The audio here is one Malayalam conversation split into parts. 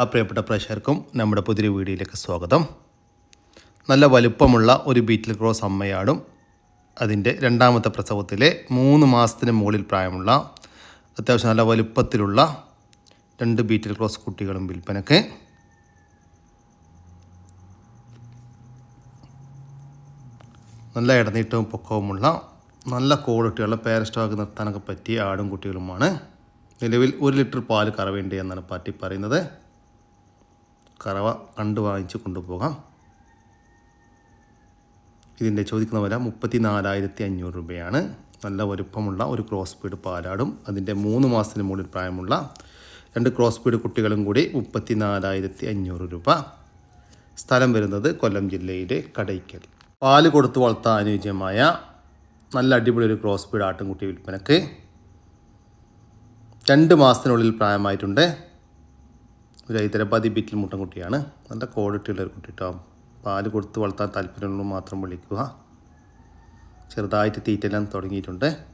ആ പ്രിയപ്പെട്ട പ്രേക്ഷകർക്കും നമ്മുടെ പുതിയൊരു വീഡിയോയിലേക്ക് സ്വാഗതം. നല്ല വലുപ്പമുള്ള ഒരു ബീറ്റിൽ ക്രോസ് അമ്മയാടും അതിന്റെ രണ്ടാമത്തെ പ്രസവത്തിലെ മൂന്ന് മാസത്തിന് മുകളിൽ പ്രായമുള്ള അത്യാവശ്യം നല്ല വലുപ്പത്തിലുള്ള രണ്ട് ബീറ്റിൽ ക്രോസ് കുട്ടികളും വിൽപ്പനക്ക്. നല്ല ഇടനീട്ടവും പൊക്കവുമുള്ള നല്ല ക്വാളിറ്റിയുള്ള പേരസ്റ്റോക്ക് നിർത്താനൊക്കെ പറ്റിയ ആടും കുട്ടികളുമാണ്. നിലവിൽ ഒരു ലിറ്റർ പാൽ കറവേണ്ടി എന്നാണ് പാർട്ടി പറയുന്നത്. കറവ കണ്ടു വാങ്ങിച്ച് കൊണ്ടുപോകാം. ഇതിന്റെ ചോദിക്കുന്ന വില മുപ്പത്തി നാലായിരത്തി അഞ്ഞൂറ് രൂപയാണ്. നല്ല വലുപ്പമുള്ള ഒരു ക്രോസ് പീഡ് പാലാടും. അതിന്റെ മൂന്ന് മാസത്തിന് മുകളിൽ പ്രായമുള്ള രണ്ട് ക്രോസ് പീഡ് കുട്ടികളും കൂടി മുപ്പത്തി നാലായിരത്തി അഞ്ഞൂറ് രൂപ. സ്ഥലം വരുന്നത് കൊല്ലം ജില്ലയിലെ കടയ്ക്കൽ. പാൽ കൊടുത്തു വളർത്താൻ അനുയോജ്യമായ നല്ല അടിപൊളി ഒരു ക്രോസ് സ്പീഡ് ആട്ടിൻകുട്ടി വിൽപ്പനക്ക്. രണ്ട് മാസത്തിനുള്ളിൽ പ്രായമായിട്ടുണ്ട്. ഒരു ഹൈദരാബാദി ബീറ്റിൽ മുട്ടൻകുട്ടിയാണ്. നല്ല ക്വാളിറ്റി ഉള്ള ഒരു കുട്ടി കേട്ടോ പാൽ കൊടുത്ത് വളർത്താൻ താല്പര്യമുള്ള മാത്രം വിളിക്കുക. ചെറുതായിട്ട് തീറ്റെല്ലാം തുടങ്ങിയിട്ടുണ്ട്.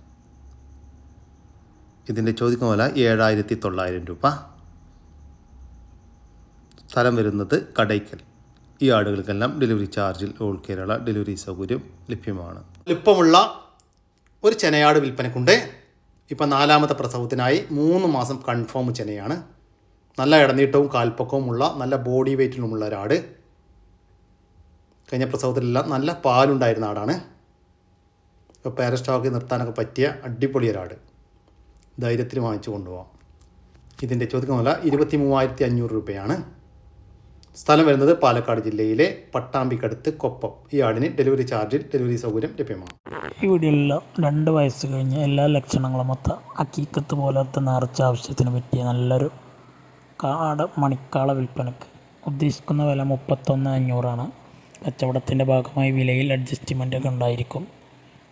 ഇതിന്റെ ചോദിക്കുന്ന വില ഏഴായിരത്തി തൊള്ളായിരം രൂപ. സ്ഥലം വരുന്നത് കടയ്ക്കൽ. ഈ ആടുകൾക്കെല്ലാം ഡെലിവറി ചാർജിൽ ഓൾ കേരള ഡെലിവറി സൗകര്യം ലഭ്യമാണ്. എളുപ്പമുള്ള ഒരു ചെനയാട് വിൽപ്പനക്കുണ്ട്. ഇപ്പം നാലാമത്തെ പ്രസവത്തിനായി മൂന്ന് മാസം കൺഫേം ചെനയാണ്. നല്ല ഇടനീട്ടവും കാൽപ്പക്കവുമുള്ള നല്ല ബോഡി വെയ്റ്റിലുമുള്ള ഒരാട്. കഴിഞ്ഞ പ്രസവത്തിലെല്ലാം നല്ല പാലുണ്ടായിരുന്ന ആടാണ്. ഇപ്പോൾ പാരസ്റ്റോക്ക് നിർത്താനൊക്കെ പറ്റിയ അടിപൊളി ഒരാട്. ധൈര്യത്തിൽ വാങ്ങിച്ചു കൊണ്ടുപോകാം ഇതിന്റെ ചോദ്യം വില ഇരുപത്തി മൂവായിരത്തി അഞ്ഞൂറ് രൂപയാണ്. സ്ഥലം വരുന്നത് പാലക്കാട് ജില്ലയിലെ പട്ടാമ്പിക്കടുത്ത് കൊപ്പം. ഈ ആടിന് ഡെലിവറി ചാർജിൽ ഡെലിവറി സൗകര്യം ലഭ്യമാണ്. ഈ വീഡിയോയിലുള്ള രണ്ട് വയസ്സ് കഴിഞ്ഞ് എല്ലാ ലക്ഷണങ്ങളും മൊത്തം അക്കീക്കത്ത് പോലത്തെ നേർച്ച ആവശ്യത്തിന് പറ്റിയ നല്ലൊരു കാട മണിക്കാള വിൽപ്പനക്ക്. ഉദ്ദേശിക്കുന്ന വില മുപ്പത്തൊന്ന് അഞ്ഞൂറാണ്. കച്ചവടത്തിന്റെ ഭാഗമായി വിലയിൽ അഡ്ജസ്റ്റ്മെന്റ് ഒക്കെ ഉണ്ടായിരിക്കും.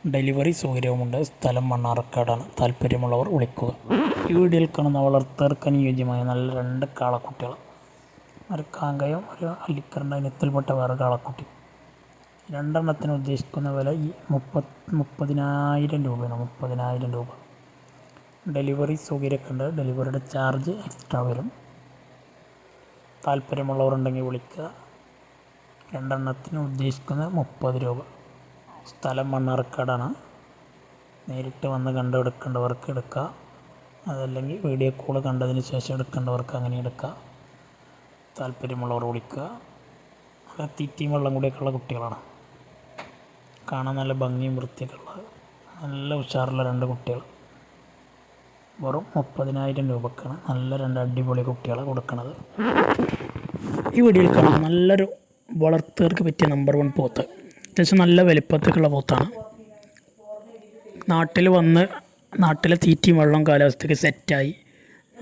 ഡെലിവറി സൗകര്യവുമുണ്ട്. സ്ഥലം മണ്ണാർക്കാടാണ്. താല്പര്യമുള്ളവർ വിളിക്കുക. ഈ വീഡിയോയിൽ കാണുന്ന വളർത്തർക്ക് അനുയോജ്യമായ നല്ല രണ്ട് കാളക്കുട്ടികൾ ഒരു കാങ്കയും ഒരു അല്ലിക്കറിന്റെ ഇനത്തിൽപ്പെട്ട വേറെ കാളക്കുട്ടി. രണ്ടെണ്ണത്തിന് ഉദ്ദേശിക്കുന്ന വില ഈ മുപ്പത് മുപ്പതിനായിരം രൂപയാണ്. മുപ്പതിനായിരം രൂപ. ഡെലിവറി സൗകര്യമൊക്കെ ഉണ്ട്. ഡെലിവറിയുടെ ചാർജ് എക്സ്ട്രാ വരും. താല്പര്യമുള്ളവരുണ്ടെങ്കിൽ വിളിക്കുക. രണ്ടെണ്ണത്തിന് ഉദ്ദേശിക്കുന്നത് മുപ്പത് രൂപ. സ്ഥലം മണ്ണാർക്കാടാണ്. നേരിട്ട് വന്ന് കണ്ടെടുക്കേണ്ടവർക്ക് എടുക്കുക അതല്ലെങ്കിൽ വീഡിയോ കോൾ കണ്ടതിന് ശേഷം എടുക്കേണ്ടവർക്ക് അങ്ങനെ എടുക്കുക താല്പര്യമുള്ളവർ വിളിക്കുക. നല്ല തീറ്റയും വെള്ളം കൂടിയൊക്കെയുള്ള കുട്ടികളാണ്. കാണാൻ നല്ല ഭംഗിയും വൃത്തിയൊക്കെ നല്ല ഉഷാറുള്ള രണ്ട് കുട്ടികൾ. വെറും മുപ്പതിനായിരം രൂപക്കാണ് നല്ല രണ്ട് അടിപൊളി കുട്ടികളെ കൊടുക്കുന്നത് ഈ വീഡിയോയിൽ കാണാം നല്ലൊരു വളർത്തുകാർക്ക് പറ്റിയ നമ്പർ വൺ പോത്ത്. അത്യാവശ്യം നല്ല വലിപ്പത്തേക്കുള്ള പോത്താണ്. നാട്ടിൽ വന്ന് നാട്ടിലെ തീറ്റയും വെള്ളം കാലാവസ്ഥയ്ക്ക് സെറ്റായി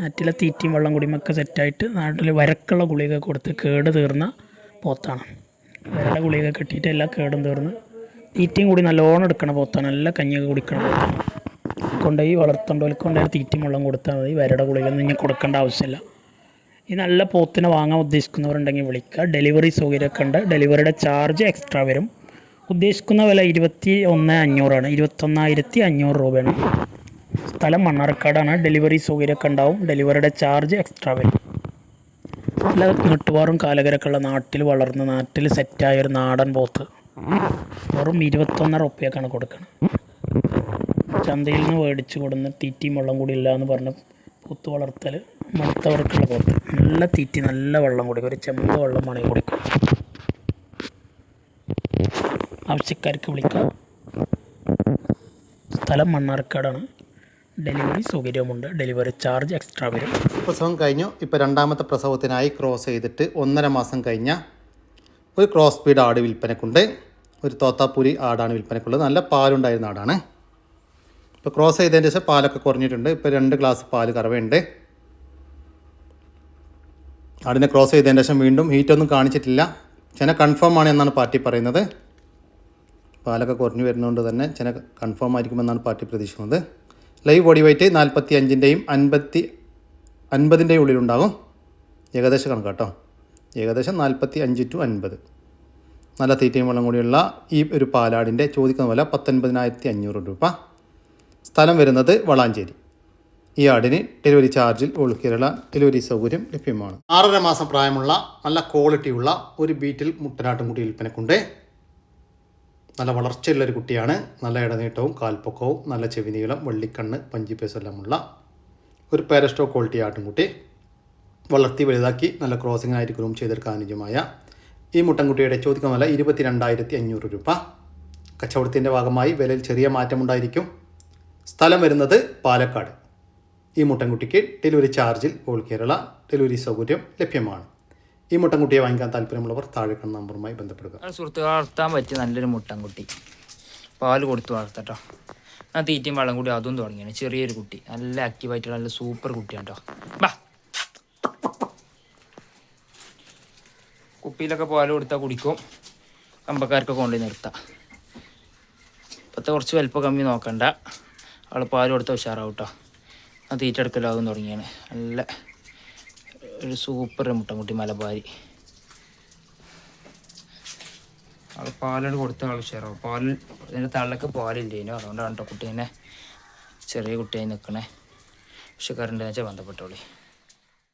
നാട്ടിലെ തീറ്റയും വെള്ളം കുടിമൊക്കെ സെറ്റായിട്ട് നാട്ടിൽ വരക്കുള്ള ഗുളിക കൊടുത്ത് കേട് തീർന്ന പോത്താണ്. വരയുടെ ഗുളിക കെട്ടിയിട്ട് എല്ലാ കേടും തീർന്ന് തീറ്റയും കൂടി നല്ലോണം എടുക്കണ പോത്താണ്. നല്ല കഞ്ഞിയൊക്കെ കുടിക്കണ പോത്താണ്. കൊണ്ടുപോയി വളർത്തേണ്ടവർക്ക് കൊണ്ടുപോയി തീറ്റയും വെള്ളം കൊടുത്താൽ മതി വരയുടെ ഗുളിക ഒന്നും ഇനി കൊടുക്കേണ്ട ആവശ്യമില്ല. ഈ നല്ല പോത്തിനെ വാങ്ങാൻ ഉദ്ദേശിക്കുന്നവരുണ്ടെങ്കിൽ വിളിക്കുക. ഡെലിവറി സൗകര്യമൊക്കെ ഉണ്ട്. ഡെലിവറിയുടെ ചാർജ് എക്സ്ട്രാ വരും. ഉദ്ദേശിക്കുന്ന വില ഇരുപത്തി ഒന്ന് അഞ്ഞൂറാണ്. ഇരുപത്തൊന്നായിരത്തി അഞ്ഞൂറ് രൂപയാണ്. സ്ഥലം മണ്ണാർക്കാടാണ്. ഡെലിവറി സൗകര്യമൊക്കെ ഉണ്ടാവും. ഡെലിവറിയുടെ ചാർജ് എക്സ്ട്രാ വരും. നല്ല നാട്ടുപാറും കാലകരൊക്കെ ഉള്ള നാട്ടിൽ വളർന്ന നാട്ടിൽ സെറ്റായ ഒരു നാടൻ പോത്ത്. വെറും ഇരുപത്തൊന്നര ഉപ്പയൊക്കെയാണ് കൊടുക്കുന്നത് ചന്തയിൽ നിന്ന് മേടിച്ച് കൊടുന്ന തീറ്റയും വെള്ളം കൂടി ഇല്ല എന്ന് പറഞ്ഞ പൂത്ത് വളർത്തൽ മടുത്തവർക്കുള്ള പോത്ത് നല്ല തീറ്റി നല്ല വെള്ളം കൂടി ഒരു ചെമ്പ വെള്ളം വേണമെങ്കിൽ കുടിക്കും. ആവശ്യക്കാർക്ക് വിളിക്കാം. സ്ഥലം മണ്ണാർക്കാടാണ്. ഡെലിവറി സൗകര്യമുണ്ട് ഡെലിവറി ചാർജ് എക്സ്ട്രാ വരും. പ്രസവം കഴിഞ്ഞു. ഇപ്പോൾ രണ്ടാമത്തെ പ്രസവത്തിനായി ക്രോസ് ചെയ്തിട്ട് ഒന്നര മാസം കഴിഞ്ഞ ഒരു ക്രോസ് സ്പീഡ് ആട് വിൽപ്പനക്കുണ്ട്. ഒരു തോത്താപ്പൂരി ആടാണ് വിൽപ്പനക്കുള്ളത്. നല്ല പാലുണ്ടായിരുന്ന ആടാണ്. ഇപ്പോൾ ക്രോസ് ചെയ്തതിന് ശേഷം പാലൊക്കെ കുറഞ്ഞിട്ടുണ്ട്. ഇപ്പോൾ രണ്ട് ഗ്ലാസ് പാൽ കറവയുണ്ട്. ആടിനെ ക്രോസ് ചെയ്തതിന് ശേഷം വീണ്ടും ഹീറ്റൊന്നും കാണിച്ചിട്ടില്ല. ചെന കൺഫേം ആണ് എന്നാണ് പാർട്ടി പറയുന്നത്. പാലൊക്കെ കുറഞ്ഞു വരുന്നതുകൊണ്ട് തന്നെ ചെന കൺഫേം ആയിരിക്കുമെന്നാണ് പാർട്ടി പ്രതീക്ഷിക്കുന്നത്. ലൈവ് ബോഡി വെയിറ്റ് നാൽപ്പത്തി അഞ്ചിന്റെയും അൻപത്തി അൻപതിന്റെയും ഉള്ളിലുണ്ടാകും. ഏകദേശം കണക്കാട്ടോ ഏകദേശം നാൽപ്പത്തി അഞ്ച് ടു അൻപത്. നല്ല തീറ്റയും വെള്ളം കൂടിയുള്ള ഈ ഒരു പാലാടിന്റെ ചോദിക്കുന്ന വില പത്തൊൻപതിനായിരത്തി അഞ്ഞൂറ് രൂപ. സ്ഥലം വരുന്നത് വളാഞ്ചേരി. ഈ ആടിന് ഡെലിവറി ചാർജിൽ ഓൾ കേരള ഡെലിവറി സൗകര്യം ലഭ്യമാണ്. ആറര മാസം പ്രായമുള്ള നല്ല ക്വാളിറ്റിയുള്ള ഒരു ബീറ്റിൽ മുട്ടനാട്ടുംകുട്ടി വിൽപ്പനക്കുണ്ട്. നല്ല വളർച്ചയുള്ള ഒരു കുട്ടിയാണ്. നല്ല ഇടനീട്ടവും കാൽപ്പൊക്കവും നല്ല ചെവിനീളം വള്ളിക്കണ്ണ് വെള്ളിക്കണ്ണ് പഞ്ചിപ്പേസ് എല്ലാമുള്ള ഒരു പാരസ്റ്റോ ക്വാളിറ്റി ആട്ടുംകുട്ടി. വളർത്തി വലുതാക്കി നല്ല ക്രോസിങ്ങിനായിട്ട് ഗ്രൂം ചെയ്തെടുക്കാൻ അനുജമായ ഈ മുട്ടൻകുട്ടിയുടെ ചോദിക്കുന്ന വില ഇരുപത്തി രണ്ടായിരത്തി അഞ്ഞൂറ് രൂപ. കച്ചവടത്തിന്റെ ഭാഗമായി വിലയിൽ ചെറിയ മാറ്റമുണ്ടായിരിക്കും. സ്ഥലം വരുന്നത് പാലക്കാട്. ഈ മുട്ടൻകുട്ടിക്ക് ഡെലിവറി ചാർജിൽ ഓൾ കേരള ഡെലിവറി സൗകര്യം ലഭ്യമാണ്. ഈ മുട്ടൻകുട്ടിയെ വാങ്ങിക്കാൻ താല്പര്യമുള്ളവർ താഴെ കാണുന്ന നമ്പറുമായി ബന്ധപ്പെടുക. സുഹൃത്തുക്കൾ സുഹൃത്ത് വളർത്താൻ പറ്റിയ നല്ലൊരു മുട്ടൻകുട്ടി. പാൽ കൊടുത്ത് വളർത്തട്ടോ. ആ തീറ്റയും വെള്ളം കൂടി അതും തുടങ്ങിയാണ്. ചെറിയൊരു കുട്ടി. നല്ല ആക്റ്റീവായിട്ടുള്ള നല്ല സൂപ്പർ കുട്ടിയാണ് കേട്ടോ ബാ. കുപ്പിയിലൊക്കെ പാൽ കൊടുത്താൽ കുടിക്കും. കമ്പക്കാർക്കൊക്കെ കൊണ്ടുപോയി നിർത്താം. ഇപ്പോഴത്തെ കുറച്ച് വലിപ്പം കമ്മി നോക്കണ്ട. അവൾ പാൽ കൊടുത്താൽ ഉഷാറാവും കേട്ടോ ആ തീറ്റെടുക്കലാകും തുടങ്ങിയാണ്. നല്ല ഒരു സൂപ്പർ മുട്ടൻകുട്ടി മലബാരി. അത് പാലാണ് കൊടുത്ത ആൾ ഉഷാറാവും. പാൽ ഇതിന്റെ തള്ളക്ക് പാലില്ലേനു അതുകൊണ്ടാണ് കേട്ടോ കുട്ടീനെ ചെറിയ കുട്ടിയായി നിൽക്കണേ പക്ഷെ കറണ്ട് വെച്ചാൽ ബന്ധപ്പെട്ടോളി.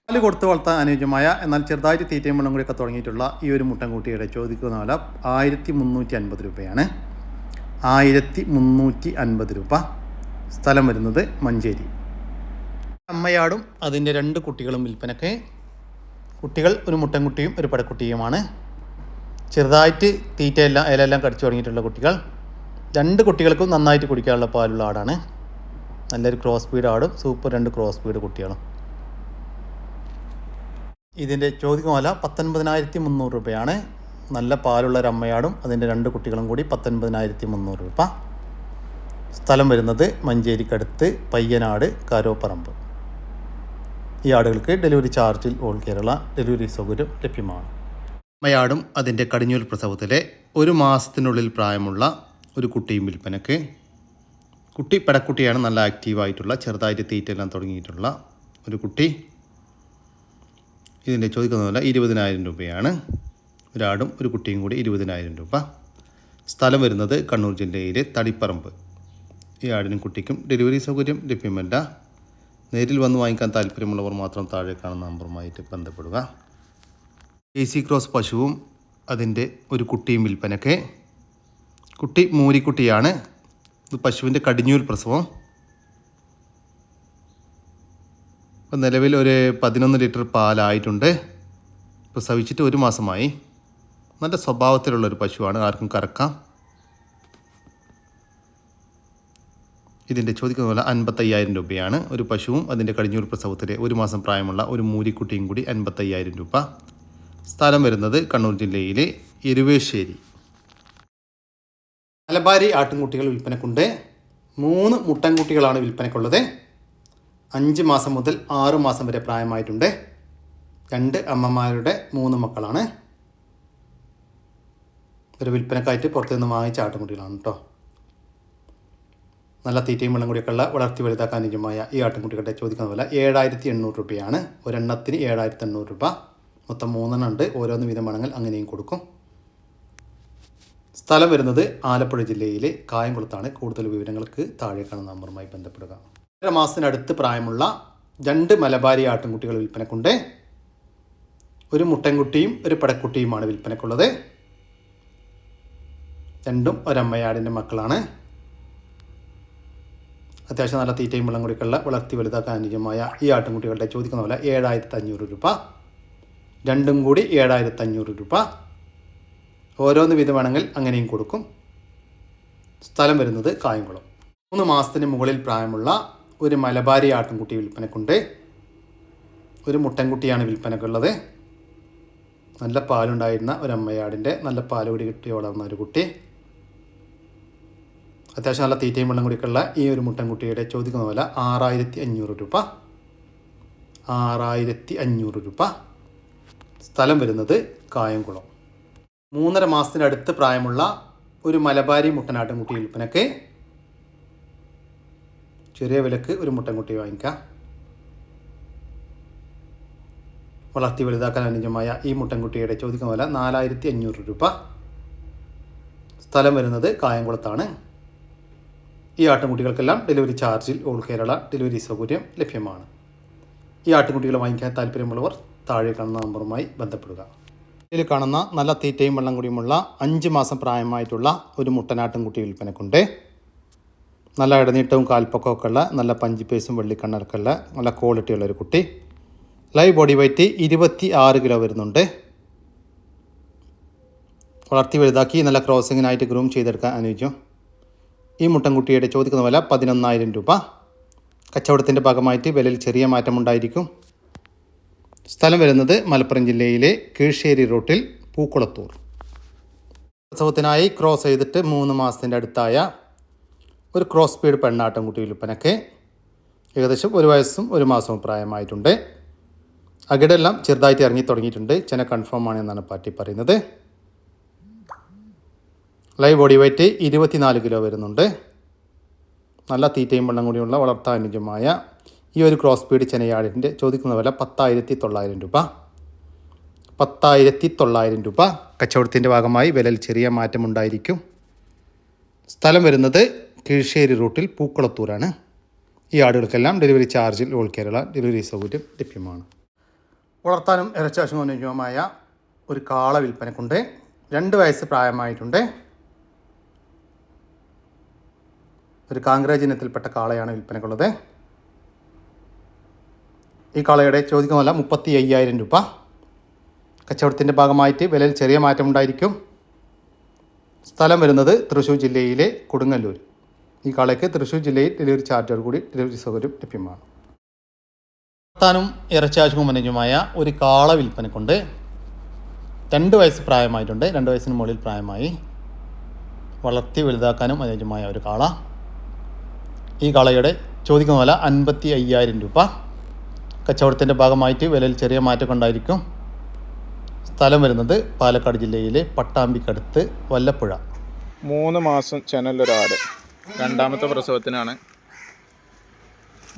പാൽ കൊടുത്ത് വളർത്താൻ അനുയോജ്യമായ എന്നാൽ ചെറുതായിട്ട് തീറ്റയും വെള്ളം കൂടിയൊക്കെ തുടങ്ങിയിട്ടുള്ള ഈ ഒരു മുട്ടൻകുട്ടിയുടെ ചോദിക്കുന്ന വില ആയിരത്തി മുന്നൂറ്റി അൻപത് രൂപയാണ്. ആയിരത്തി മുന്നൂറ്റി അൻപത് രൂപ. സ്ഥലം വരുന്നത് മഞ്ചേരി. അമ്മയാടും അതിന്റെ രണ്ട് കുട്ടികളും വിൽപ്പനക്ക് കുട്ടികൾ ഒരു മുട്ടൻകുട്ടിയും ഒരു പടക്കുട്ടിയുമാണ്. ചെറുതായിട്ട് തീറ്റയെല്ലാം ഇലയെല്ലാം കടിച്ചു തുടങ്ങിയിട്ടുള്ള കുട്ടികൾ. രണ്ട് കുട്ടികൾക്കും നന്നായിട്ട് കുടിക്കാനുള്ള പാലുള്ള ആടാണ്. നല്ലൊരു ക്രോസ് സ്പീഡ് ആടും സൂപ്പർ രണ്ട് ക്രോസ് സ്പീഡ് കുട്ടികളും. ഇതിന്റെ ചോദ്യം വില പത്തൊൻപതിനായിരത്തി മുന്നൂറ് രൂപയാണ്. നല്ല പാലുള്ള ഒരു അമ്മയാടും അതിന്റെ രണ്ട് കുട്ടികളും കൂടി പത്തൊൻപതിനായിരത്തി മുന്നൂറ് രൂപ. സ്ഥലം വരുന്നത് മഞ്ചേരിക്കടുത്ത് പയ്യനാട് കാരോപ്പറമ്പ്. ഈ ആടുകൾക്ക് ഡെലിവറി ചാർജിൽ ഓൾ കേരള ഡെലിവറി സൗകര്യം ലഭ്യമാണ്. അമ്മയാടും അതിന്റെ കടിഞ്ഞൂൽ പ്രസവത്തിലെ ഒരു മാസത്തിനുള്ളിൽ പ്രായമുള്ള ഒരു കുട്ടിയും വിൽപ്പനക്ക് കുട്ടി പെടക്കുട്ടിയാണ് നല്ല ആക്റ്റീവായിട്ടുള്ള ചെറുതായിട്ട് തീറ്റെല്ലാം തുടങ്ങിയിട്ടുള്ള ഒരു കുട്ടി. ഇതിന്റെ ചോദിക്കുന്ന വില ഇരുപതിനായിരം രൂപയാണ്. ഒരാടും ഒരു കുട്ടിയും കൂടി ഇരുപതിനായിരം രൂപ. സ്ഥലം വരുന്നത് കണ്ണൂർ ജില്ലയിലെ തടിപ്പറമ്പ് ഈ ആടിനും കുട്ടിക്കും ഡെലിവറി സൗകര്യം ലഭ്യമല്ല. നേരിൽ വന്ന് വാങ്ങിക്കാൻ താല്പര്യമുള്ളവർ മാത്രം താഴെ കാണുന്ന നമ്പറുമായിട്ട് ബന്ധപ്പെടുക. എ സി ക്രോസ് പശുവും അതിന്റെ ഒരു കുട്ടിയും വിൽപ്പനക്ക് കുട്ടി മൂരിക്കുട്ടിയാണ്. ഇത് പശുവിന്റെ കടിഞ്ഞൂൽ പ്രസവം. ഇപ്പം നിലവിൽ ഒരു പതിനൊന്ന് ലിറ്റർ പാലായിട്ടുണ്ട്. പ്രസവിച്ചിട്ട് ഒരു മാസമായി. നല്ല സ്വഭാവത്തിലുള്ളൊരു പശുവാണ്. ആർക്കും കറക്കാം. ഇതിന്റെ ചോദിക്കുന്ന പോലെ അൻപത്തയ്യായിരം രൂപയാണ്. ഒരു പശുവും അതിന്റെ കടിഞ്ഞൂർ പ്രസവത്തിലെ ഒരു മാസം പ്രായമുള്ള ഒരു മൂരിക്കുട്ടിയും കൂടി അൻപത്തയ്യായിരം രൂപ. സ്ഥലം വരുന്നത് കണ്ണൂർ ജില്ലയിലെ എരുവേശ്ശേരി. മലബാരി ആട്ടിൻകുട്ടികൾ വിൽപ്പനക്കുണ്ട്. മൂന്ന് മുട്ടൻകുട്ടികളാണ് വിൽപ്പനക്കുള്ളത്. അഞ്ച് മാസം മുതൽ ആറ് മാസം വരെ പ്രായമായിട്ടുണ്ട്. രണ്ട് അമ്മമാരുടെ മൂന്ന് മക്കളാണ്. ഒരു വിൽപ്പനക്കായിട്ട് പുറത്തുനിന്ന് വാങ്ങിച്ച ആട്ടിൻകുട്ടികളാണ് കേട്ടോ നല്ല തീറ്റയും വെള്ളം കൂടിയൊക്കെയുള്ള വളർത്തി വലുതാക്കാൻ അനുജമായ ഈ ആട്ടിൻകുട്ടികളുടെ ചോദിക്കുന്ന പോലെ ഏഴായിരത്തി എണ്ണൂറ് രൂപയാണ്. ഒരെണ്ണത്തിന് ഏഴായിരത്തി എണ്ണൂറ് രൂപ. മൊത്തം മൂന്നെണ്ണം ഉണ്ട്. ഓരോന്ന് വീതം വേണമെങ്കിൽ അങ്ങനെയും കൊടുക്കും. സ്ഥലം വരുന്നത് ആലപ്പുഴ ജില്ലയിലെ കായംകുളത്താണ്. കൂടുതൽ വിവരങ്ങൾക്ക് താഴെ കാണുന്ന നമ്പറുമായി ബന്ധപ്പെടുക. ഒന്നര മാസത്തിനടുത്ത് പ്രായമുള്ള രണ്ട് മലബാരി ആട്ടിൻകുട്ടികൾ വിൽപ്പനക്കുണ്ട്. ഒരു മുട്ടൻകുട്ടിയും ഒരു പടക്കുട്ടിയുമാണ് വിൽപ്പനക്കുള്ളത്. രണ്ടും ഒരമ്മയാടിന്റെ മക്കളാണ്. അത്യാവശ്യം നല്ല തീറ്റയും വെള്ളം കൂടിയൊക്കെയുള്ള വളർത്തി വലുതാക്കാൻ അനുയോജ്യമായ ഈ ആട്ടിൻകുട്ടികളുടെ ചോദിക്കുന്ന പോലെ ഏഴായിരത്തി അഞ്ഞൂറ് രൂപ. രണ്ടും കൂടി ഏഴായിരത്തി അഞ്ഞൂറ് രൂപ. ഓരോന്ന് വീതം വേണമെങ്കിൽ അങ്ങനെയും കൊടുക്കും. സ്ഥലം വരുന്നത് കായംകുളം. മൂന്ന് മാസത്തിന് മുകളിൽ പ്രായമുള്ള ഒരു മലബാരി ആട്ടിൻകുട്ടി വിൽപ്പനക്കുണ്ട്. ഒരു മുട്ടൻകുട്ടിയാണ് വിൽപ്പനക്കുള്ളത് നല്ല പാലുണ്ടായിരുന്ന ഒരു നല്ല പാലുകൂടി കൂടി കിട്ടി വളർന്ന ഒരു കുട്ടി. അത്യാവശ്യം നല്ല തീറ്റയും വെള്ളം കൂടിയൊക്കെയുള്ള ഈ ഒരു മുട്ടൻകുട്ടിയുടെ ചോദിക്കുന്ന വില ആറായിരത്തി അഞ്ഞൂറ് രൂപ. ആറായിരത്തി അഞ്ഞൂറ് രൂപ. സ്ഥലം വരുന്നത് കായംകുളം. മൂന്നര മാസത്തിനടുത്ത് പ്രായമുള്ള ഒരു മലബാരി മുട്ടനാട്ടിൻകുട്ടി വിൽപ്പനക്ക് ചെറിയ വിലക്ക് ഒരു മുട്ടൻകുട്ടി വാങ്ങിക്കാം. വളർത്തി വലുതാക്കാൻ അനുയോജ്യമായ ഈ മുട്ടൻകുട്ടിയുടെ ചോദിക്കുന്ന വില നാലായിരത്തി അഞ്ഞൂറ് രൂപ. സ്ഥലം വരുന്നത് കായംകുളത്താണ്. ഈ ആട്ടുംകുട്ടികൾക്കെല്ലാം ഡെലിവറി ചാർജിൽ ഓൾ കേരള ഡെലിവറി സൗകര്യം ലഭ്യമാണ്. ഈ ആട്ടുംകുട്ടികളെ വാങ്ങിക്കാൻ താല്പര്യമുള്ളവർ താഴെ കാണുന്ന നമ്പറുമായി ബന്ധപ്പെടുക. ഇതിൽ കാണുന്ന നല്ല തീറ്റയും വെള്ളം കൂടിയുമുള്ള അഞ്ച് മാസം പ്രായമായിട്ടുള്ള ഒരു മുട്ടനാട്ടുംകുട്ടി വിൽപ്പനക്കുണ്ട്. നല്ല ഇടനീട്ടവും കാൽപ്പൊക്കമൊക്കെ ഉള്ള നല്ല പഞ്ചിപ്പേസും വെള്ളിക്കണ്ണൊക്കെ ഉള്ള നല്ല ക്വാളിറ്റിയുള്ള ഒരു കുട്ടി. ലൈവ് ബോഡി വെയ്റ്റ് ഇരുപത്തി ആറ് കിലോ വരുന്നുണ്ട്. വളർത്തി വലുതാക്കി നല്ല ക്രോസിങ്ങിനായിട്ട് ഗ്രൂം ചെയ്തെടുക്കാൻ അനുയോജ്യം ഈ മുട്ടൻകുട്ടിയുടെ ചോദിക്കുന്ന വില പതിനൊന്നായിരം രൂപ. കച്ചവടത്തിന്റെ ഭാഗമായിട്ട് വിലയിൽ ചെറിയ മാറ്റമുണ്ടായിരിക്കും. സ്ഥലം വരുന്നത് മലപ്പുറം ജില്ലയിലെ കീഴ്ശ്ശേരി റോട്ടിൽ പൂക്കുളത്തൂർ. പ്രസവത്തിനായി ക്രോസ് ചെയ്തിട്ട് മൂന്ന് മാസത്തിന്റെ അടുത്തായ ഒരു ക്രോസ് സ്പീഡ് പെണ്ണാട്ടൻകുട്ടി വിൽപ്പനക്ക് ഏകദേശം ഒരു വയസ്സും ഒരു മാസവും പ്രായമായിട്ടുണ്ട്. അകിടെല്ലാം ചെറുതായിട്ട് ഇറങ്ങി തുടങ്ങിയിട്ടുണ്ട്. ചെന കൺഫേം ആണ് എന്നാണ് പാർട്ടി പറയുന്നത്. ലൈവ് ബോഡി വെയ്റ്റ് ഇരുപത്തിനാല് കിലോ വരുന്നുണ്ട്. നല്ല തീറ്റയും വെള്ളം കൂടിയുള്ള വളർത്താനുജമായ ഈ ഒരു ക്രോസ് സ്പീഡ് ചെനയാടിന്റെ ചോദിക്കുന്ന വില പത്തായിരത്തി തൊള്ളായിരം രൂപ. പത്തായിരത്തി തൊള്ളായിരം രൂപ. കച്ചവടത്തിന്റെ ഭാഗമായി വിലയിൽ ചെറിയ മാറ്റമുണ്ടായിരിക്കും സ്ഥലം വരുന്നത് കീഴ്ശ്ശേരി റൂട്ടിൽ പൂക്കളത്തൂരാണ്. ഈ ആടുകൾക്കെല്ലാം ഡെലിവറി ചാർജിൽ ഓൾ കേരള ഡെലിവറി സൗകര്യം ലഭ്യമാണ്. വളർത്താനും ഇറച്ചാശം അനുയോജ്യമായ ഒരു കാള വിൽപ്പനക്കുണ്ട്. രണ്ട് വയസ്സ് പ്രായമായിട്ടുണ്ട്. ഒരു കാങ്ക്രേജ് ഇനത്തിൽപ്പെട്ട കാളയാണ് വിൽപ്പനക്കുള്ളത്. ഈ കാളയുടെ ചോദിക്കുമല്ല മുപ്പത്തി അയ്യായിരം രൂപ. കച്ചവടത്തിന്റെ ഭാഗമായിട്ട് വിലയിൽ ചെറിയ മാറ്റമുണ്ടായിരിക്കും സ്ഥലം വരുന്നത് തൃശ്ശൂർ ജില്ലയിലെ കൊടുങ്ങല്ലൂർ. ഈ കാളയ്ക്ക് തൃശ്ശൂർ ജില്ലയിൽ ഡെലിവറി ചാർജോട് കൂടി ഡെലിവറി സൗകര്യം ലഭ്യമാണ്. വളർത്താനും ഇറച്ചാശും അനുയോജ്യമായ ഒരു കാള വിൽപ്പനക്കുണ്ട്. രണ്ട് വയസ്സ് പ്രായമായിട്ടുണ്ട്. രണ്ട് വയസ്സിന് മുകളിൽ പ്രായമായി. വളർത്തി വലുതാക്കാനും അനുയോജ്യമായ ഒരു കാള. ഈ കളയുടെ ചോദിക്കുന്ന വില അൻപത്തി അയ്യായിരം രൂപ. കച്ചവടത്തിന്റെ ഭാഗമായിട്ട് വിലയിൽ ചെറിയ മാറ്റം ഉണ്ടായിരിക്കും. സ്ഥലം വരുന്നത് പാലക്കാട് ജില്ലയിലെ പട്ടാമ്പിക്കടുത്ത് വല്ലപ്പുഴ. മൂന്ന് മാസം ചെനലൊരാട് രണ്ടാമത്തെ പ്രസവത്തിനാണ്.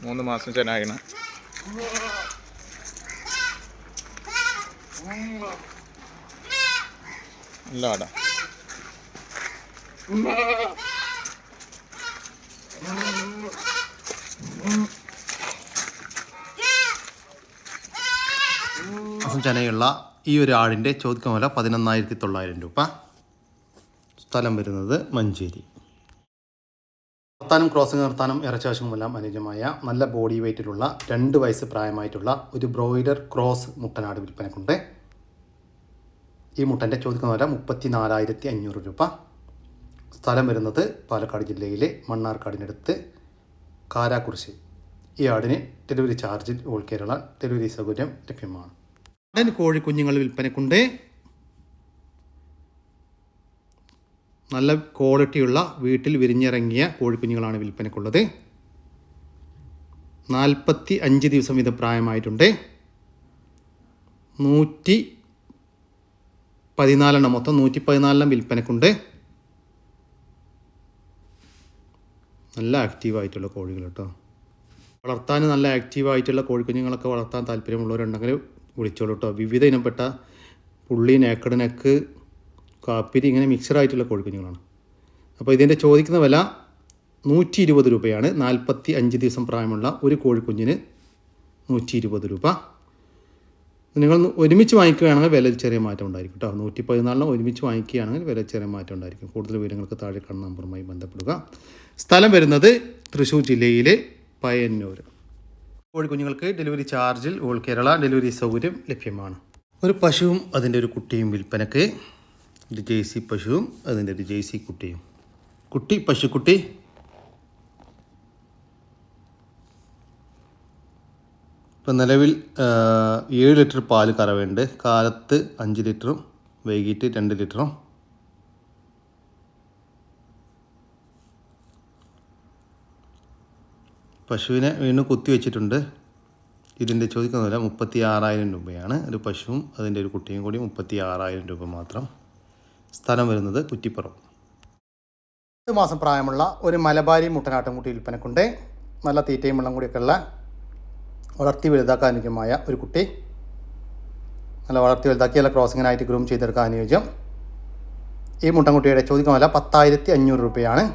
മൂന്ന് മാസം ചെനായിണ് ഇല്ല ആടാ. മാസം ചെനയുള്ള ഈ ഒരു ആടിന്റെ ചോദ്യം വില പതിനൊന്നായിരത്തി തൊള്ളായിരം രൂപ. സ്ഥലം വരുന്നത് മഞ്ചേരി. നിർത്താനും ക്രോസിംഗ് നിർത്താനും ഇറച്ചാശുമെല്ലാം അനുയോജ്യമായ നല്ല ബോഡി വെയ്റ്റിലുള്ള രണ്ട് വയസ്സ് പ്രായമായിട്ടുള്ള ഒരു ബ്രോയിലർ ക്രോസ് മുട്ടനാട് വിൽപ്പനക്കുണ്ട്. ഈ മുട്ടന്റെ ചോദിക്കുന്ന വില മുപ്പത്തി നാലായിരത്തി അഞ്ഞൂറ് രൂപ. സ്ഥലം വരുന്നത് പാലക്കാട് ജില്ലയിലെ മണ്ണാർക്കാടിനടുത്ത് കാരാക്കുറിശ്ശി. ഈ ആടിന് ഡെലിവറി ചാർജിൽ ഓൾ കേരള ഡെലിവറി സൗകര്യം ലഭ്യമാണ്. നാടൻ കോഴിക്കുഞ്ഞുങ്ങൾ വിൽപ്പനക്കുണ്ട്. നല്ല ക്വാളിറ്റിയുള്ള വീട്ടിൽ വിരിഞ്ഞിറങ്ങിയ കോഴിക്കുഞ്ഞുങ്ങളാണ് വിൽപ്പനക്കുള്ളത്. നാൽപ്പത്തി അഞ്ച് ദിവസം ഇത് പ്രായമായിട്ടുണ്ട്. നൂറ്റി പതിനാലെണ്ണം മൊത്തം നൂറ്റി പതിനാലെണ്ണം വിൽപ്പനക്കുണ്ട്. നല്ല ആക്റ്റീവായിട്ടുള്ള കോഴികൾ കേട്ടോ. വളർത്താൻ നല്ല ആക്റ്റീവായിട്ടുള്ള കോഴിക്കുഞ്ഞുങ്ങളൊക്കെ വളർത്താൻ താല്പര്യമുള്ളവരുണ്ടെങ്കിൽ വിളിച്ചോളൂ കേട്ടോ. വിവിധ ഇനപ്പെട്ട പുള്ളി നേക്കട് നെക്ക് കാപ്പിരി ഇങ്ങനെ മിക്സഡായിട്ടുള്ള കോഴിക്കുഞ്ഞുങ്ങളാണ്. അപ്പോൾ ഇതിന്റെ ചോദിക്കുന്ന വില നൂറ്റി ഇരുപത് രൂപയാണ്. നാൽപ്പത്തി അഞ്ച് ദിവസം പ്രായമുള്ള ഒരു കോഴിക്കുഞ്ഞിന് നൂറ്റി ഇരുപത് രൂപ. നിങ്ങൾ ഒരുമിച്ച് വാങ്ങിക്കുകയാണെങ്കിൽ വില ചെറിയ മാറ്റം ഉണ്ടായിരിക്കും കേട്ടോ. നൂറ്റി പതിനാലിന് ഒരുമിച്ച് വാങ്ങിക്കുകയാണെങ്കിൽ വില ചെറിയ മാറ്റം ഉണ്ടായിരിക്കും. കൂടുതൽ വിവരങ്ങൾക്ക് താഴെ കാണുന്ന നമ്പറുമായി ബന്ധപ്പെടുക. സ്ഥലം വരുന്നത് തൃശ്ശൂർ ജില്ലയിലെ പയ്യന്നൂർ കോഴിക്കുഞ്ഞുങ്ങൾക്ക് ഡെലിവറി ചാർജിൽ ഓൾ കേരള ഡെലിവറി സൗകര്യം ലഭ്യമാണ്. ഒരു പശുവും അതിന്റെ ഒരു കുട്ടിയും വിൽപ്പനക്ക്. ഒരു ജേഴ്സി പശുവും അതിന്റെ ഒരു ജേഴ്സി കുട്ടിയും. കുട്ടി പശുക്കുട്ടി. ഇപ്പം നിലവിൽ ഏഴ് ലിറ്റർ പാൽ കറവുണ്ട് കാലത്ത് അഞ്ച് ലിറ്ററും വൈകിട്ട് രണ്ട് ലിറ്ററും. പശുവിനെ വീണ്ടും കുത്തി വെച്ചിട്ടുണ്ട്. ഇതിന്റെ ചോദിക്കുന്ന വില മുപ്പത്തി ആറായിരം രൂപയാണ്. ഒരു പശുവും അതിന്റെ ഒരു കുട്ടിയും കൂടി മുപ്പത്തി ആറായിരം രൂപ മാത്രം സ്ഥലം വരുന്നത് കുറ്റിപ്പുറം. പത്ത് മാസം പ്രായമുള്ള ഒരു മലബാരി മുട്ടനാട്ടുംകുട്ടി വിൽപ്പനക്കുണ്ട്. നല്ല തീറ്റയും വെള്ളം കൂടിയൊക്കെ ഉള്ള വളർത്തി വലുതാക്കാൻ അനുയോജ്യമായ ഒരു കുട്ടി. നല്ല വളർത്തി വലുതാക്കി നല്ല ക്രോസിങ്ങിനായിട്ട് ഗ്രൂം ചെയ്തെടുക്കാൻ അനുയോജ്യം. ഈ മുട്ടൻകുട്ടിയുടെ ചോദിക്കുന്ന വില പത്തായിരത്തി അഞ്ഞൂറ് രൂപയാണ്.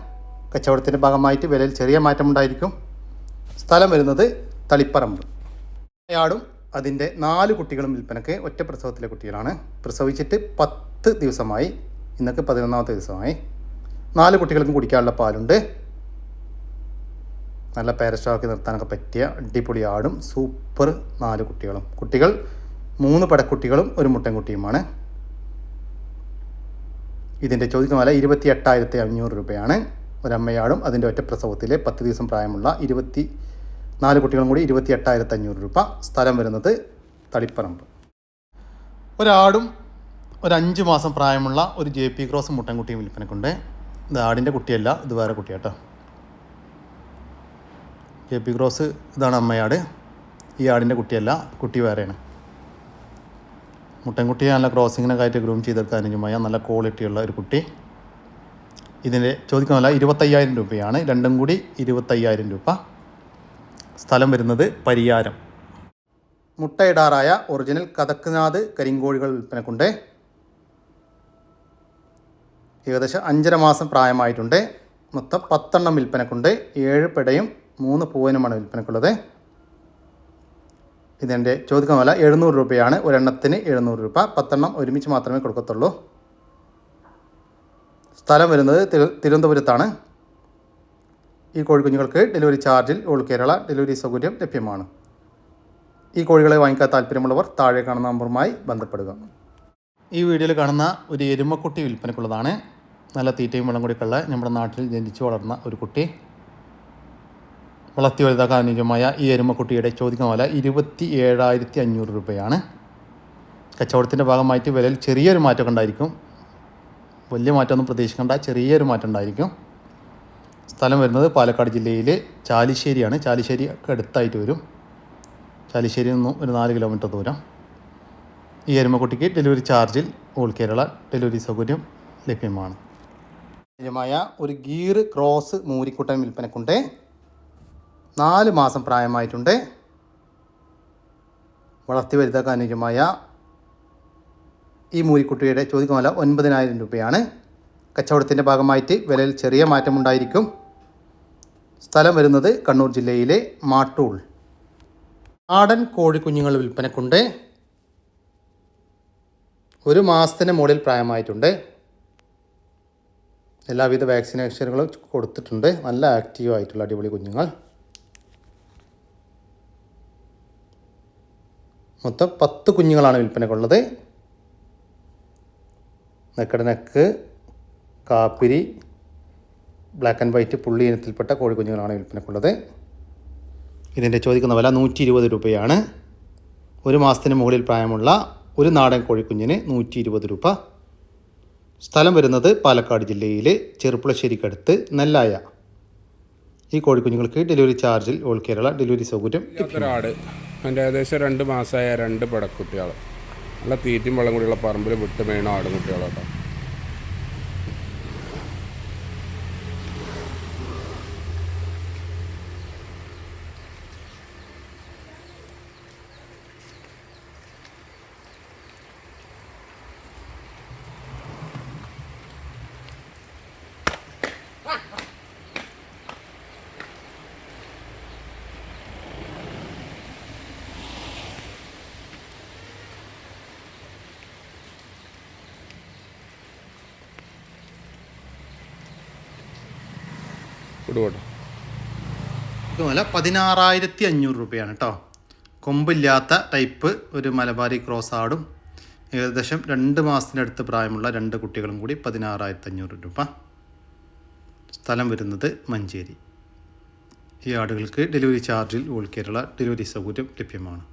കച്ചവടത്തിന്റെ ഭാഗമായിട്ട് വിലയിൽ ചെറിയ മാറ്റമുണ്ടായിരിക്കും. സ്ഥലം വരുന്നത് തളിപ്പറമ്പ്. ആടും അതിന്റെ നാല് കുട്ടികളും വിൽപ്പനക്ക് ഒറ്റ പ്രസവത്തിലെ കുട്ടികളാണ്. പ്രസവിച്ചിട്ട് പത്ത് ദിവസമായി. ഇന്നൊക്കെ പതിനൊന്നാമത്തെ ദിവസമായി. നാല് കുട്ടികൾക്കും കുടിക്കാനുള്ള പാലുണ്ട്. നല്ല പാരസ്റ്റോക്കി നിർത്താനൊക്കെ പറ്റിയ അടിപൊളി ആടും സൂപ്പർ നാല് കുട്ടികളും. കുട്ടികൾ മൂന്ന് പടക്കുട്ടികളും ഒരു മുട്ടൻകുട്ടിയുമാണ്. ഇതിന്റെ വില ഇരുപത്തി എട്ടായിരത്തി അഞ്ഞൂറ് രൂപയാണ്. ഒരമ്മയാടും. അതിന്റെ ഒറ്റ പ്രസവത്തിലെ പത്ത് ദിവസം പ്രായമുള്ള ഇരുപത്തി നാല് കുട്ടികളും കൂടി ഇരുപത്തി എട്ടായിരത്തി അഞ്ഞൂറ് രൂപ സ്ഥലം വരുന്നത് തളിപ്പറമ്പ്. ഒരാടും ഒരു അഞ്ച് മാസം പ്രായമുള്ള ഒരു ജെ പി ക്രോസ് മുട്ടൻകുട്ടിയും വിൽപ്പനക്കുണ്ട്. ഇത് ആടിന്റെ കുട്ടിയല്ല ഇത് വേറെ കുട്ടിയാട്ടോ. ജെ പി ക്രോസ് ഇതാണ് അമ്മയാട്. ഈ ആടിന്റെ കുട്ടിയല്ല കുട്ടി വേറെയാണ്. മുട്ടൻകുട്ടിയെ നല്ല ക്രോസിങ്ങിനൊക്കെ ആയിട്ട് ഗ്രൂം ചെയ്തെടുക്കാൻ അനുജമായ നല്ല ക്വാളിറ്റിയുള്ള ഒരു കുട്ടി. ഇതിന്റെ ചോദിക്കുന്നതല്ല ഇരുപത്തയ്യായിരം രൂപയാണ്. രണ്ടും കൂടി ഇരുപത്തയ്യായിരം രൂപ. സ്ഥലം വരുന്നത് പരിയാരം. മുട്ടയിടാറായ ഒറിജിനൽ കഥക്നാഥ് കരിങ്കോഴികൾ വിൽപ്പനക്കുണ്ട്. ഏകദേശം അഞ്ചര മാസം പ്രായമായിട്ടുണ്ട്. മൊത്തം പത്തെണ്ണം വിൽപ്പനക്കുണ്ട്. ഏഴ് പിടയും മൂന്ന് പൂവനുമാണ് വിൽപ്പനക്കുള്ളത്. ഇതിന്റെ ചോദിക്കുന്ന വില എഴുന്നൂറ് രൂപയാണ്. ഒരെണ്ണത്തിന് എഴുന്നൂറ് രൂപ. പത്തെണ്ണം ഒരുമിച്ച് മാത്രമേ കൊടുക്കത്തുള്ളൂ. സ്ഥലം വരുന്നത് തിരു തിരുവനന്തപുരത്താണ്. ഈ കോഴിക്കുഞ്ഞുങ്ങൾക്ക് ഡെലിവറി ചാർജിൽ ഓൾ കേരള ഡെലിവറി സൗകര്യം ലഭ്യമാണ്. ഈ കോഴികളെ വാങ്ങിക്കാൻ താല്പര്യമുള്ളവർ താഴെ കാണുന്ന നമ്പറുമായി ബന്ധപ്പെടുക. ഈ വീഡിയോയിൽ കാണുന്ന ഒരു എരുമക്കുട്ടി വിൽപ്പനക്കുള്ളതാണ് നല്ല തീറ്റയും വെള്ളം കൂടിക്കുള്ള നമ്മുടെ നാട്ടിൽ ജനിച്ചു വളർന്ന ഒരു കുട്ടി. വളർത്തി വലുതാക്കാൻ അനുയോജ്യമായ ഈ എരുമക്കുട്ടിയുടെ ചോദിക്കുന്ന വില ഇരുപത്തി ഏഴായിരത്തി അഞ്ഞൂറ് രൂപയാണ്. കച്ചവടത്തിന്റെ ഭാഗമായിട്ട് വിലയിൽ ചെറിയൊരു മാറ്റമൊക്കെ ഉണ്ടായിരിക്കും. വലിയ മാറ്റമൊന്നും പ്രതീക്ഷിക്കേണ്ട. ചെറിയൊരു മാറ്റം ഉണ്ടായിരിക്കും. സ്ഥലം വരുന്നത് പാലക്കാട് ജില്ലയിൽ ചാലിശ്ശേരിയാണ്. ചാലിശ്ശേരി അടുത്തായിട്ട് വരും. ചാലിശ്ശേരിയിൽ നിന്നും ഒരു നാല് കിലോമീറ്റർ ദൂരം. ഈ എരുമക്കുട്ടിക്ക് ഡെലിവറി ചാർജിൽ ഓൾ കേരള ഡെലിവറി സൗകര്യം ലഭ്യമാണ്. ലഭ്യമായ ഒരു ഗീർ ക്രോസ് മൂരിക്കുട്ടൻ വിൽപ്പനക്കുണ്ട്. നാല് മാസം പ്രായമായിട്ടുണ്ട്. വളർത്തി വലുതാക്കാൻ അനുയോജ്യമായ ഈ മൂരിക്കുട്ടിയുടെ വില ഒൻപതിനായിരം രൂപയാണ്. കച്ചവടത്തിന്റെ ഭാഗമായിട്ട് വിലയിൽ ചെറിയ മാറ്റമുണ്ടായിരിക്കും. സ്ഥലം വരുന്നത് കണ്ണൂർ ജില്ലയിലെ മാട്ടൂൾ. നാടൻ കോഴിക്കുഞ്ഞുങ്ങൾ വിൽപ്പനക്കുണ്ട്. ഒരു മാസത്തിന് മുകളിൽ പ്രായമായിട്ടുണ്ട്. എല്ലാവിധ വാക്സിനേഷനുകളും കൊടുത്തിട്ടുണ്ട്. നല്ല ആക്റ്റീവ് ആയിട്ടുള്ള അടിപൊളി കുഞ്ഞുങ്ങൾ. മൊത്തം പത്ത് കുഞ്ഞുങ്ങളാണ് വിൽപ്പനക്കുള്ളത്. നെക്കട് നെക്ക് കാപ്പിരി ബ്ലാക്ക് ആൻഡ് വൈറ്റ് പുള്ളി ഇനത്തിൽപ്പെട്ട കോഴിക്കുഞ്ഞുങ്ങളാണ് വിൽപ്പനക്കുള്ളത്. ഇതിന്റെ ചോദിക്കുന്ന വില നൂറ്റി ഇരുപത് രൂപയാണ്. ഒരു മാസത്തിന് മുകളിൽ പ്രായമുള്ള ഒരു നാടൻ കോഴിക്കുഞ്ഞിന് നൂറ്റി ഇരുപത് രൂപ. സ്ഥലം വരുന്നത് പാലക്കാട് ജില്ലയിലെ ചെറുപ്പുളശ്ശേരിക്കടുത്ത് നെല്ലായ. ഈ കോഴിക്കുഞ്ഞുങ്ങൾക്ക് ഡെലിവറി ചാർജിൽ ഓൾ കേരള ഡെലിവറി സൗകര്യം ഒരാട് അതിന്റെ ഏകദേശം രണ്ട് മാസമായ രണ്ട് പടക്കുട്ടികൾ. നല്ല തീറ്റയും വെള്ളം കൂടിയുള്ള പറമ്പിൽ വിട്ട് മേണ ആടുകുട്ടികളാട്ടോ വിടുപോട്ടോ വില പതിനാറായിരത്തി അഞ്ഞൂറ് രൂപയാണ് കേട്ടോ കൊമ്പില്ലാത്ത ടൈപ്പ് ഒരു മലബാരി ക്രോസ് ആടും ഏകദേശം രണ്ട് മാസത്തിനടുത്ത് പ്രായമുള്ള രണ്ട് കുട്ടികളും കൂടി പതിനാറായിരത്തി അഞ്ഞൂറ് രൂപ. സ്ഥലം വരുന്നത് മഞ്ചേരി. ഈ ആടുകൾക്ക് ഡെലിവറി ചാർജിൽ ഓൾ കേരള ഡെലിവറി സൗകര്യം ലഭ്യമാണ്.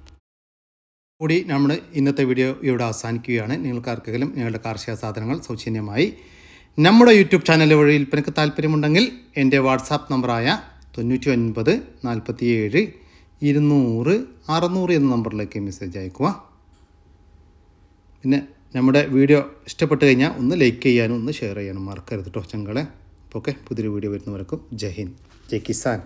കൂടി നമ്മൾ ഇന്നത്തെ വീഡിയോ ഇവിടെ അവസാനിക്കുകയാണ്. നിങ്ങൾക്ക് ആർക്കെങ്കിലും നിങ്ങളുടെ കാർഷിക സാധനങ്ങൾ സൗജന്യമായി നമ്മുടെ യൂട്യൂബ് ചാനൽ വഴി വിൽപ്പനയ്ക്ക് താല്പര്യമുണ്ടെങ്കിൽ എന്റെ വാട്സാപ്പ് നമ്പറായ തൊണ്ണൂറ്റി ഒൻപത് നാൽപ്പത്തി ഏഴ് ഇരുന്നൂറ് അറുന്നൂറ് എന്ന നമ്പറിലേക്ക് മെസ്സേജ് അയക്കുക. പിന്നെ നമ്മുടെ വീഡിയോ ഇഷ്ടപ്പെട്ട് കഴിഞ്ഞാൽ ഒന്ന് ലൈക്ക് ചെയ്യാനും ഒന്ന് ഷെയർ ചെയ്യാനും മറക്കരുത് കേട്ടോ അപ്പോൾ ഓക്കെ പുതിയൊരു വീഡിയോ വരുന്നവർക്കും ജയ് ഹിന്ദ് ജയ് കിസാൻ.